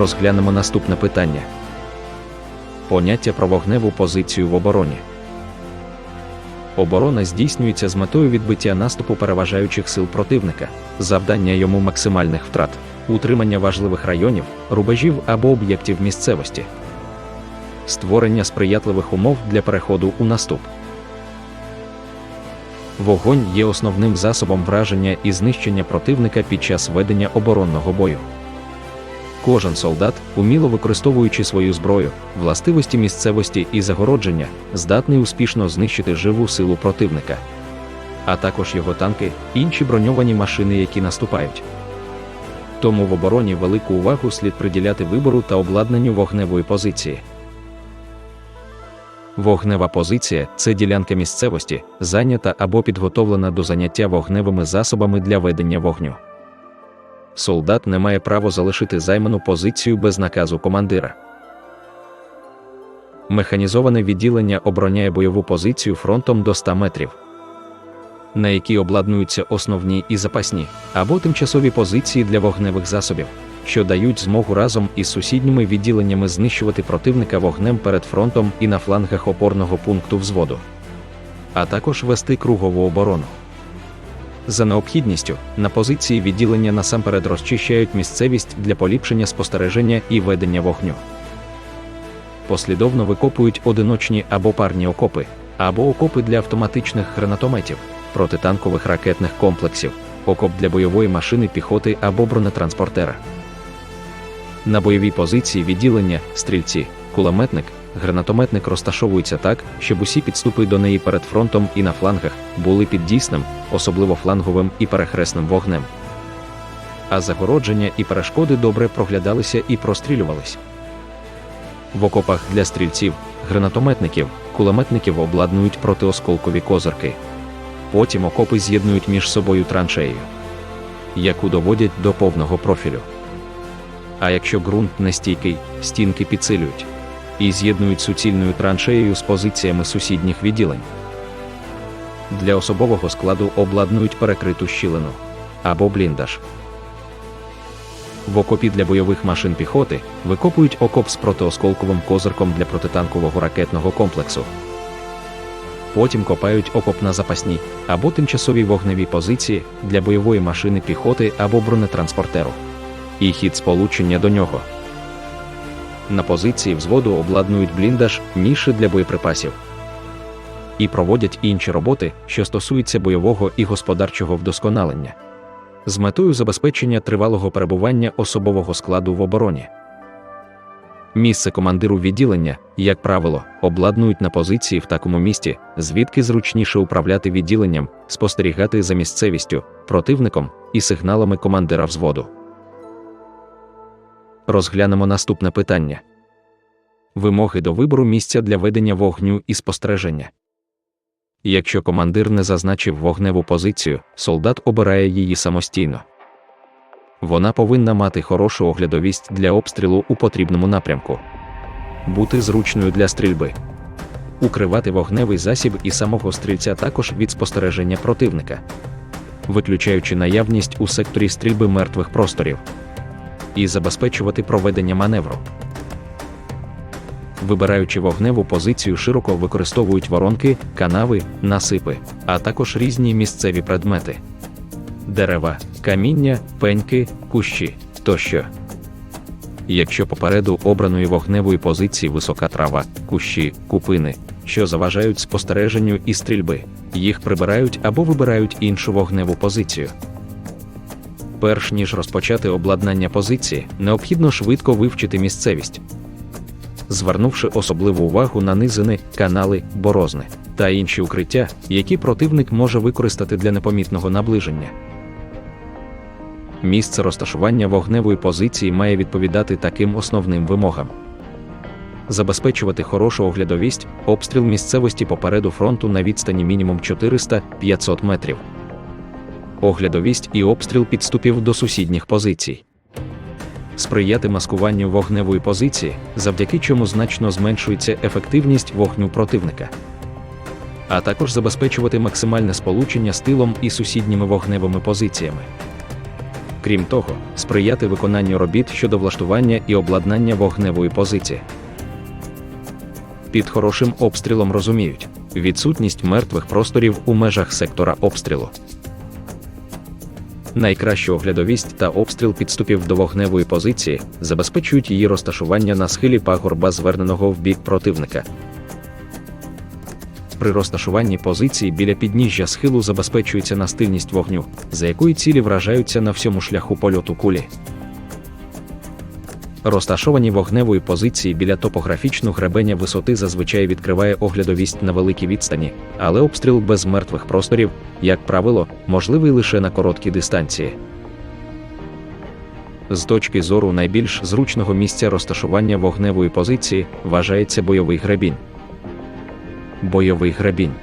Розглянемо наступне питання. Поняття про вогневу позицію в обороні. Оборона здійснюється з метою відбиття наступу переважаючих сил противника, завдання йому максимальних втрат, утримання важливих районів, рубежів або об'єктів місцевості, створення сприятливих умов для переходу у наступ. Вогонь є основним засобом враження і знищення противника під час ведення оборонного бою. Кожен солдат, уміло використовуючи свою зброю, властивості місцевості і загородження, здатний успішно знищити живу силу противника, а також його танки, інші броньовані машини, які наступають. Тому в обороні велику увагу слід приділяти вибору та обладнанню вогневої позиції. Вогнева позиція це ділянка місцевості, зайнята або підготовлена до заняття вогневими засобами для ведення вогню. Солдат не має права залишити займану позицію без наказу командира. Механізоване відділення обороняє бойову позицію фронтом до 100 метрів, на якій обладнуються основні і запасні або тимчасові позиції для вогневих засобів, що дають змогу разом із сусідніми відділеннями знищувати противника вогнем перед фронтом і на флангах опорного пункту взводу, а також вести кругову оборону. За необхідністю, на позиції відділення насамперед розчищають місцевість для поліпшення спостереження і ведення вогню. Послідовно викопують одиночні або парні окопи, або окопи для автоматичних гранатометів, протитанкових ракетних комплексів, окоп для бойової машини піхоти або бронетранспортера. На бойовій позиції відділення, стрільці, кулеметник, гранатометник розташовуються так, щоб усі підступи до неї перед фронтом і на флангах були під дійсним, особливо фланговим і перехресним вогнем. А загородження і перешкоди добре проглядалися і прострілювались. В окопах для стрільців, гранатометників, кулеметників обладнують протиосколкові козирки. Потім окопи з'єднують між собою траншеєю, яку доводять до повного профілю. А якщо ґрунт нестійкий, стінки підсилюють і з'єднують суцільною траншеєю з позиціями сусідніх відділень. Для особового складу обладнують перекриту щілину або бліндаж. В окопі для бойових машин піхоти викопують окоп з протиосколковим козирком для протитанкового ракетного комплексу. Потім копають окоп на запасні або тимчасові вогневі позиції для бойової машини піхоти або бронетранспортеру. І хід сполучення до нього. На позиції взводу обладнують бліндаж, ніші для боєприпасів і проводять інші роботи, що стосуються бойового і господарчого вдосконалення, з метою забезпечення тривалого перебування особового складу в обороні. Місце командиру відділення, як правило, обладнують на позиції в такому місці, звідки зручніше управляти відділенням, спостерігати за місцевістю, противником і сигналами командира взводу. Розглянемо наступне питання. Вимоги до вибору місця для ведення вогню і спостереження. Якщо командир не зазначив вогневу позицію, солдат обирає її самостійно. Вона повинна мати хорошу оглядовість для обстрілу у потрібному напрямку, бути зручною для стрільби, укривати вогневий засіб і самого стрільця також від спостереження противника, виключаючи наявність у секторі стрільби мертвих просторів, і забезпечувати проведення маневру. Вибираючи вогневу позицію, широко використовують воронки, канави, насипи, а також різні місцеві предмети дерева, каміння, пеньки, кущі тощо. Якщо попереду обраної вогневої позиції висока трава, кущі, купини, що заважають спостереженню і стрільби, їх прибирають або вибирають іншу вогневу позицію. Перш ніж розпочати обладнання позиції, необхідно швидко вивчити місцевість, звернувши особливу увагу на низини, канали, борозни та інші укриття, які противник може використати для непомітного наближення. Місце розташування вогневої позиції має відповідати таким основним вимогам. Забезпечувати хорошу оглядовість, обстріл місцевості попереду фронту на відстані мінімум 400-500 метрів. Оглядовість і обстріл підступів до сусідніх позицій. Сприяти маскуванню вогневої позиції, завдяки чому значно зменшується ефективність вогню противника. А також забезпечувати максимальне сполучення з тилом і сусідніми вогневими позиціями. Крім того, сприяти виконанню робіт щодо влаштування і обладнання вогневої позиції. Під хорошим обстрілом розуміють відсутність мертвих просторів у межах сектора обстрілу. Найкращу оглядовість та обстріл підступів до вогневої позиції забезпечують її розташування на схилі пагорба, зверненого в бік противника. При розташуванні позиції біля підніжжя схилу забезпечується настильність вогню, за якої цілі вражаються на всьому шляху польоту кулі. Розташовані вогневої позиції біля топографічного гребеня висоти зазвичай відкриває оглядовість на великій відстані, але обстріл без мертвих просторів, як правило, можливий лише на короткій дистанції. З точки зору найбільш зручного місця розташування вогневої позиції вважається бойовий гребінь. Бойовий гребінь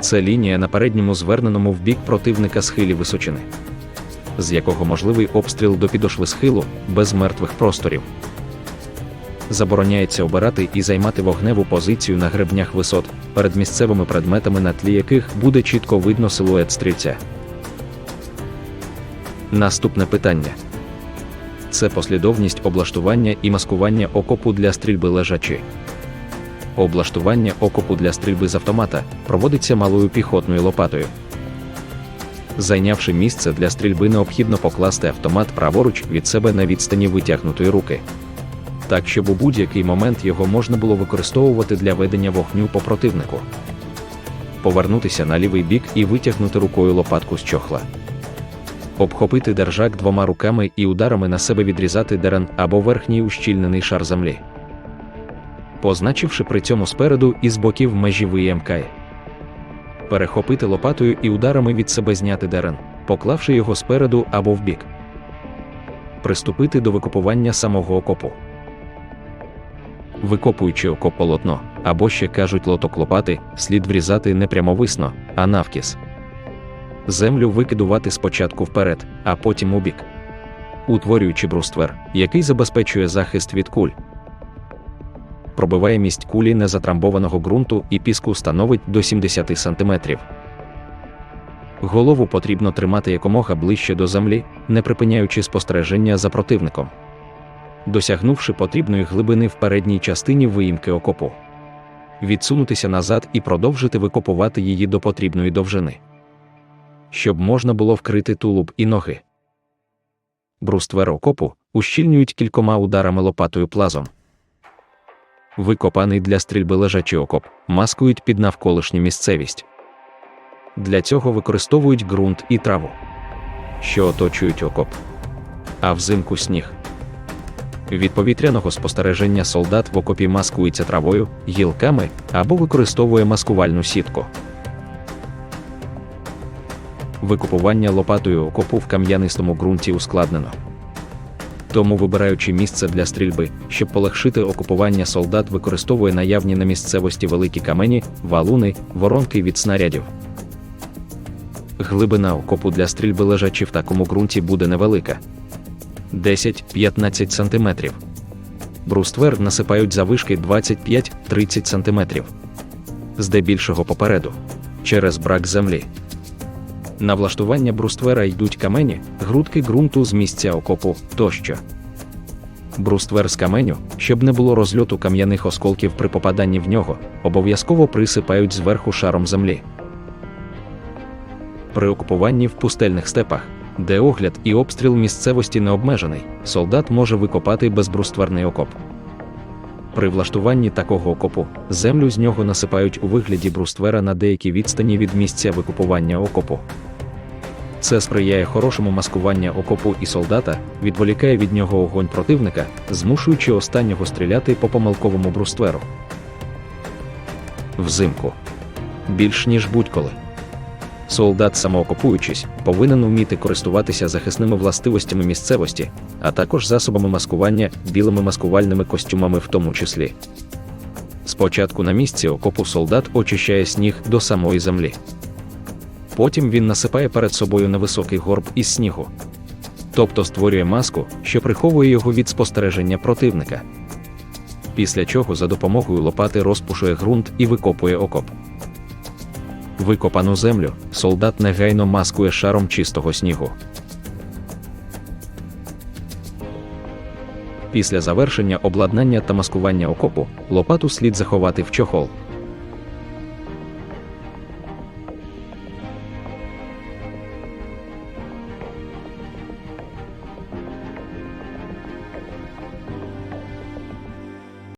це лінія на передньому зверненому в бік противника схилі височини з якого можливий обстріл до підошви схилу без мертвих просторів. Забороняється обирати і займати вогневу позицію на гребнях висот перед місцевими предметами, на тлі яких буде чітко видно силует стрільця. Наступне питання це послідовність облаштування і маскування окопу для стрільби лежачі. Облаштування окопу для стрільби з автомата проводиться малою піхотною лопатою. Зайнявши місце для стрільби, необхідно покласти автомат праворуч від себе на відстані витягнутої руки. Так, щоб у будь-який момент його можна було використовувати для ведення вогню по противнику. Повернутися на лівий бік і витягнути рукою лопатку з чохла. Обхопити держак двома руками і ударами на себе відрізати дерен або верхній ущільнений шар землі. Позначивши при цьому спереду і з боків межі виємкає перехопити лопатою і ударами від себе зняти дерен, поклавши його спереду або вбік. Приступити до викопування самого окопу. Викопуючи окоп полотно, або ще кажуть лоток лопати, слід врізати не прямовисно, а навкіс. Землю викидувати спочатку вперед, а потім у бік. Утворюючи бруствер, який забезпечує захист від куль пробиває мість кулі незатрамбованого ґрунту і піску становить до 70 см. Голову потрібно тримати якомога ближче до землі, не припиняючи спостереження за противником, досягнувши потрібної глибини в передній частині виїмки окопу, відсунутися назад і продовжити викопувати її до потрібної довжини, щоб можна було вкрити тулуб і ноги. Бруствер окопу ущільнюють кількома ударами лопатою плазом викопаний для стрільби лежачий окоп, маскують під навколишню місцевість. Для цього використовують ґрунт і траву, що оточують окоп, а взимку сніг. Від повітряного спостереження солдат в окопі маскується травою, гілками або використовує маскувальну сітку. Викупування лопатою окопу в кам'янистому ґрунті ускладнено. Тому, вибираючи місце для стрільби, щоб полегшити окупування, солдат використовує наявні на місцевості великі камені, валуни, воронки від снарядів. Глибина окопу для стрільби лежачи в такому ґрунті буде невелика 10-15 см. Бруствер насипають завишки 25-30 см. Здебільшого попереду через брак землі. На влаштування бруствера йдуть камені, грудки ґрунту з місця окопу тощо. Бруствер з каменю, щоб не було розльоту кам'яних осколків при попаданні в нього, обов'язково присипають зверху шаром землі. При окупуванні в пустельних степах, де огляд і обстріл місцевості не обмежений, солдат може викопати безбрустверний окоп. При влаштуванні такого окопу землю з нього насипають у вигляді бруствера на деякій відстані від місця викупування окопу. Це сприяє хорошому маскуванню окопу і солдата, відволікає від нього огонь противника, змушуючи останнього стріляти по помилковому брустверу. Взимку більш ніж будь-коли. Солдат, самоокопуючись, повинен вміти користуватися захисними властивостями місцевості, а також засобами маскування, білими маскувальними костюмами, в тому числі. Спочатку на місці окопу солдат очищає сніг до самої землі. Потім він насипає перед собою невисокий горб із снігу. Тобто створює маску, що приховує його від спостереження противника. Після чого за допомогою лопати розпушує ґрунт і викопує окоп. Викопану землю солдат негайно маскує шаром чистого снігу. Після завершення обладнання та маскування окопу лопату слід заховати в чохол.